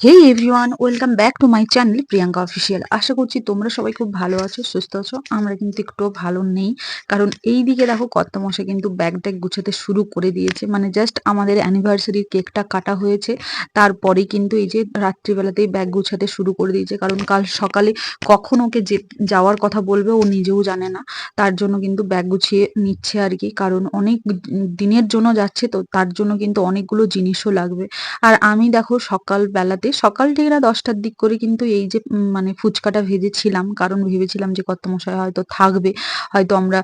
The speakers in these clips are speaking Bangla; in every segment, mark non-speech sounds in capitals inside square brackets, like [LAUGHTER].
Hey everyone welcome back to my channel Priyanka official আশা করছি তোমরা সবাই খুব ভালো আছো, সুস্থ আছো, আমরা কিন্তু একটুও ভালো নেই। কারণ এই দিকে দেখো কত মশা কিন্তু ব্যাগ ট্যাগ গুছাতে শুরু করে দিয়েছে। মানে জাস্ট আমাদের অ্যানিভার্সারির কেকটা কাটা হয়েছে। তারপরে কিন্তু এই যে রাত্রিবেলাতেই ব্যাগ গুছাতে শুরু করে দিয়েছে। কারণ কাল সকালে কখন ওকে যে যাওয়ার কথা বলবে ও নিজেও জানে না। তার জন্য কিন্তু ব্যাগ গুছিয়ে নিচ্ছে আর কি। কারণ অনেক দিনের জন্য যাচ্ছে, তো তার জন্য কিন্তু অনেকগুলো জিনিসও লাগবে। আর আমি দেখো সকাল বেলাতে সকাল ঠিক না দশটার দিক করে কিন্তু এই যে মানে ফুচকাটা ভেজেছিলাম। কারণ ভেবেছিলাম যে কর্তামশাই হয়তো থাকবে, হয়তো আমরা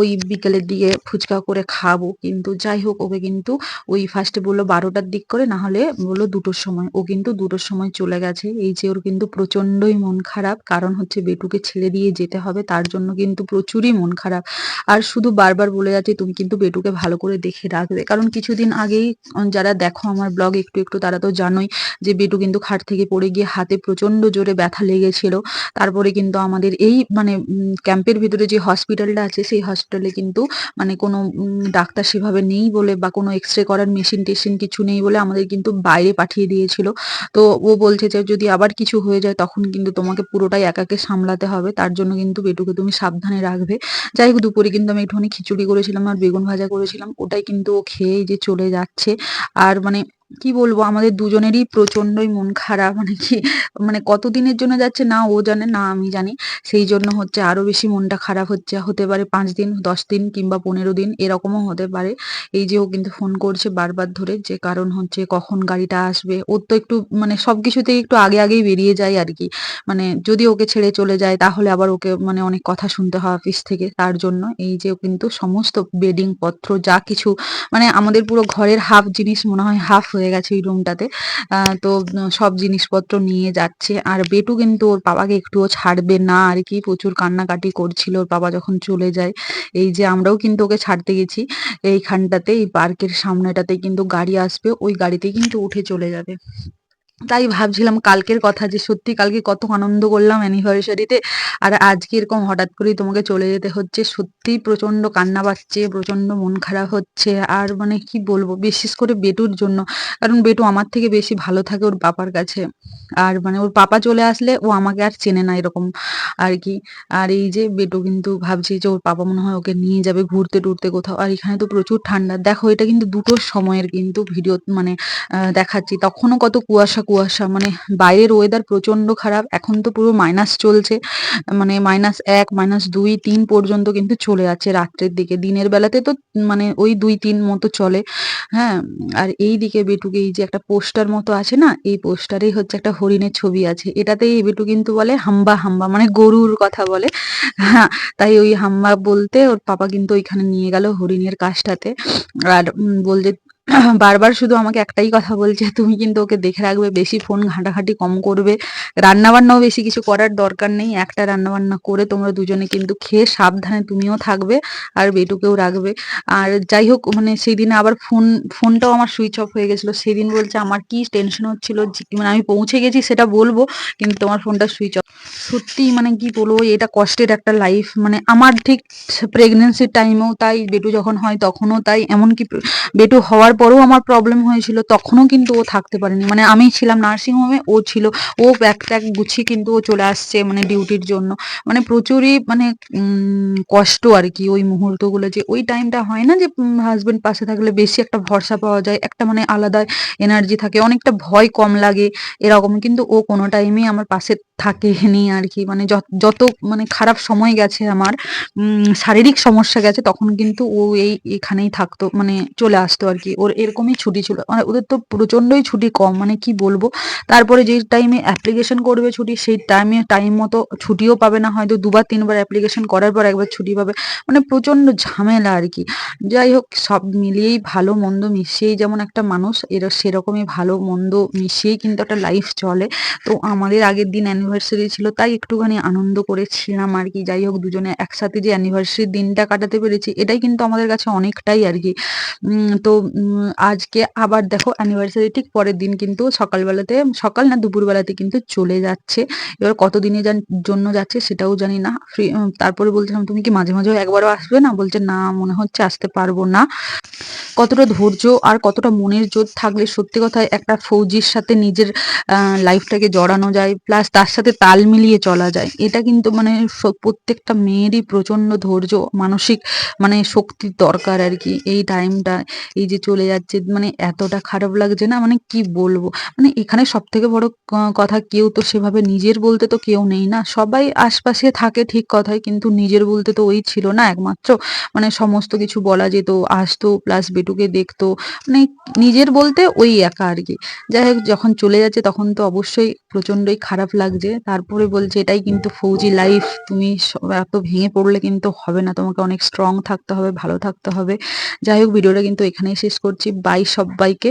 ওই বিকেলের দিকে ফুচকা করে খাব। কিন্তু যাই হোক, ওকে কিন্তু ওই ফার্স্টে বলল বারোটার দিক করে, না হলে বলল দুটোর সময়। ও কিন্তু দুটোর সময় চলে গেছে। এই যে ওর কিন্তু প্রচন্ডই মন খারাপ। কারণ হচ্ছে বেটুকে ছেড়ে দিয়ে যেতে হবে, তার জন্য কিন্তু প্রচুরই মন খারাপ। আর শুধু বারবার বলে যাচ্ছে, তুমি কিন্তু বেটুকে ভালো করে দেখে রাখবে। কারণ কিছুদিন আগেই, যারা দেখো আমার ব্লগ, একটু একটু, তারা তো জানোই যে বেটু কিন্তু খাট থেকে পড়ে গিয়ে হাতে প্রচণ্ড জোরে ব্যথা লেগেছিল। তারপরে কিন্তু আমাদের এই মানে ক্যাম্পের ভিতরে যে হসপিটালটা আছে, সেই হসপিটালে কিন্তু মানে কোনো ডাক্তার সেভাবে নেই বলে বা কোনো এক্স রে করার মেশিন টেশিন কিছু নেই বলে আমাদের কিন্তু বাইরে পাঠিয়ে দিয়েছিল। তো ও বলছে যে যদি আবার কিছু হয়ে যায় তখন কিন্তু তোমাকে পুরোটাই একাকে সামলাতে হবে। তার জন্য কিন্তু বেটুকে তুমি সাবধানে রাখবে। যাই হোক, দুপুরে কিন্তু আমি একটুখানি খিচুড়ি করেছিলাম আর বেগুন ভাজা করেছিলাম। ওটাই কিন্তু ও খেয়েই যে চলে যাচ্ছে। আর মানে কি বলব? আমাদের দুজনেরই প্রচন্ডই মন খারাপ। মানে কি মানে কতদিনের জন্য যাচ্ছে না ও জানে, না আমি জানি। সেই জন্য হচ্ছে আরও বেশি মনটা খারাপ হচ্ছে। হতে পারে পাঁচ দিন, দশ দিন কিংবা পনেরো দিন, এরকমও হতে পারে। এই যে ও কিন্তু ফোন করছে বারবার ধরে যে কারণ হচ্ছে কখন গাড়িটা আসবে। ওর তো একটু মানে সবকিছুতেই একটু আগে আগেই বেরিয়ে যায় আর কি। মানে যদি ওকে ছেড়ে চলে যায়, তাহলে আবার ওকে মানে অনেক কথা শুনতে হয় অফিস থেকে। তার জন্য এই যে কিন্তু সমস্ত বেডিং পত্র, যা কিছু মানে আমাদের পুরো ঘরের হাফ জিনিস মনে হয় হাফ হয়ে গেছে ওই রুমটাতে তো সব জিনিসপত্র নিয়ে যাচ্ছে। আর বেটু কিন্তু ওর বাবাকে একটুও ছাড়বে না। আর কি প্রচুর কান্নাকাটি করছিল। ওর বাবা যখন চলে যায়, এই যে আমরাও কিন্তু ওকে ছাড়তে গেছি। এইখানটাতে এই পার্কের সামনেটাতে কিন্তু গাড়ি আসবে। ওই গাড়িতে কিন্তু উঠে চলে যাবে। তাই ভাবছিলাম কালকের কথা যে সত্যি কালকে কত আনন্দ করলাম অ্যানিভার্সারিতে আর আজকে এরকম হঠাৎ করেই তোমাকে চলে যেতে হচ্ছে? সত্যিই প্রচণ্ড কান্না পাচ্ছে প্রচণ্ড মন খারাপ হচ্ছে। আর মানে কি বলব, বিশেষ করে বেটুর জন্য। কারণ বেটু আমার থেকে বেশি ভালো থাকে ওর পাপার কাছে। আর মানে ওর পাপা চলে আসলে ও আমাকে আর চেনে না এরকম আর কি। আর এই যে বেটু কিন্তু ভাবছি যে ওর পাপা মনে হয় ওকে নিয়ে যাবে ঘুরতে টুরতে কোথাও। আর এখানে তো প্রচুর ঠান্ডা। দেখো এটা কিন্তু দুটোর সময়ের কিন্তু ভিডিও মানে দেখাচ্ছি। তখনও কত কুয়াশা কুয়াশা মানে বাইরের ওয়েদার প্রচণ্ড খারাপ, এখন তো পুরো মাইনাস চলছে মানে মাইনাস এক মাইনাস দুই, তিন পর্যন্ত কিন্তু চলে যাচ্ছে রাত্রের দিকে। দিনের বেলাতে তো মানে ওই দুই, তিন মতো চলে। হ্যাঁ আর এই দিকে বেটুকে এই যে একটা পোস্টার মতো আছে না, এই পোস্টারেই হচ্ছে একটা হরিণের ছবি আছে। এটাতেই বেটু কিন্তু বলে হাম্বা হাম্বা মানে গরুর কথা বলে। হ্যাঁ তাই ওই হাম্বা বলতে ওর পাপা কিন্তু ওইখানে নিয়ে গেল হরিণের কাজটাতে। আর বলতে [COUGHS] বারবার শুধু আমাকে একটাই কথা বলছে, তুমি কিন্তু ওকে দেখে রাখবে, বেশি ফোন ঘাঁটাঘাঁটি কম করবে। রান্নাবান্নাও বেশি কিছু করার দরকার নেই, একটা রান্নাবান্না করে তোমরা দুজনে কিন্তু খেয়ে সাবধানে তুমিও থাকবে আর বেটুকেও রাখবে। আর যাই হোক মানে সেই দিনে আবার ফোন, ফোনটাও আমার সুইচ অফ হয়ে গেছিল। সেদিন বলছে আমার কি টেনশন হচ্ছিল মানে আমি পৌঁছে গেছি সেটা বলব, কিন্তু তোমার ফোনটা সুইচ অফ। সত্যি মানে কি বলব, এটা কষ্টের একটা লাইফ মানে আমার ঠিক প্রেগনেন্সির টাইমেও তাই, বেটু যখন হয় তখনও তাই, এমনকি বেটু হওয়ার পরেও আমার প্রবলেম হয়েছিল, তখনও কিন্তু ও থাকতে পারেনি। মানে আমি ছিলাম নার্সিং হোমে ও ছিল, ও ব্যাগ ট্যাগ গুছিয়ে কিন্তু ও চলে আসছে মানে ডিউটির জন্য। মানে প্রচুরই মানে কষ্ট আর কি ওই মুহূর্তগুলো যে, ওই টাইমটা হয় না যে হাজবেন্ড পাশে থাকলে বেশি একটা ভরসা পাওয়া যায়, একটা মানে আলাদা এনার্জি থাকে, অনেকটা ভয় কম লাগে এরকম। কিন্তু ও কোনো টাইমেই আমার পাশে থাকেনি আর কি। মানে যত মানে খারাপ সময় গেছে আমার শারীরিক সমস্যা গেছে, তখন কিন্তু ও এই, এখানেই থাকতো মানে চলে আসতো আর কি। ওর এরকমই ছুটি ছিল। মানে ওদের তো প্রচন্ডই ছুটি কম মানে কি বলব? তারপরে যে টাইমে অ্যাপ্লিকেশন করবে ছুটি, সেই টাইমে টাইম মতো ছুটিও পাবে না, হয়তো দুবার, তিনবার অ্যাপ্লিকেশন করার পর একবার ছুটি পাবে। মানে প্রচণ্ড ঝামেলা আর কি। যাই হোক, সব মিলিয়েই ভালো, মন্দ মিশিয়েই যেমন একটা মানুষ, এরা সেরকমই ভালো, মন্দ মিশিয়েই কিন্তু একটা লাইফ চলে। তো আমাদের আগের দিন অ্যানিভার্সারি ছিল, তাই একটুখানি আনন্দ করেছিলাম আর কি। যাই হোক, দুজনে একসাথে যে অ্যানিভার্সারির দিনটা কাটাতে পেরেছি, এটাই কিন্তু আমাদের কাছে অনেকটাই আর কি। তো আজকে আবার দেখো অ্যানিভার্সারি ঠিক পরের দিন কিন্তু সকালবেলাতে সকাল না দুপুরবেলাতে কিন্তু চলে যাচ্ছে। এবার কতদিনের জান জন্য যাচ্ছে সেটাও জানি না। ফ্রি তারপরে বলছিলাম, "তুমি কি মাঝে, মাঝেও একবারও আসবে না?" বলছে, "না মনে হচ্ছে আসতে পারব না।" কতটা ধৈর্য আর কতটা মনের জোর থাকলে সত্যি কথায় একটা ফৌজির সাথে নিজের লাইফটাকে জড়ানো যায়। প্লাস তার সাথে তাল মিলিয়ে চলা যায়। এটা কিন্তু মানে প্রত্যেকটা মেয়েরই প্রচণ্ড ধৈর্য, মানসিক মানে শক্তির দরকার আর কি এই টাইমটা। এই যে চলে যাচ্ছে মানে এতটা খারাপ লাগছে না মানে কি বলব? মানে এখানে সব থেকে বড় কথা কেউ তো সেভাবে নিজের বলতে তো কেউ নেই না। সবাই আশপাশে থাকে ঠিক কথাই কিন্তু নিজের বলতে তো ওই ছিল না একমাত্র। মানে সমস্ত কিছু বলা যেত, আসতো প্লাস বেটুকে দেখতো। মানে নিজের বলতে ওই একা আর কি যাই হোক যখন চলে যাচ্ছে তখন তো অবশ্যই প্রচন্ডই খারাপ লাগছে। তারপরে বলছে এটাই কিন্তু ফৌজি লাইফ। তুমি এত ভেঙে পড়লে কিন্তু হবে না। তোমাকে অনেক স্ট্রং থাকতে হবে, ভালো থাকতে হবে। যাই হোক ভিডিওটা কিন্তু এখানেই শেষ করছি। বাই সব্বাইকে।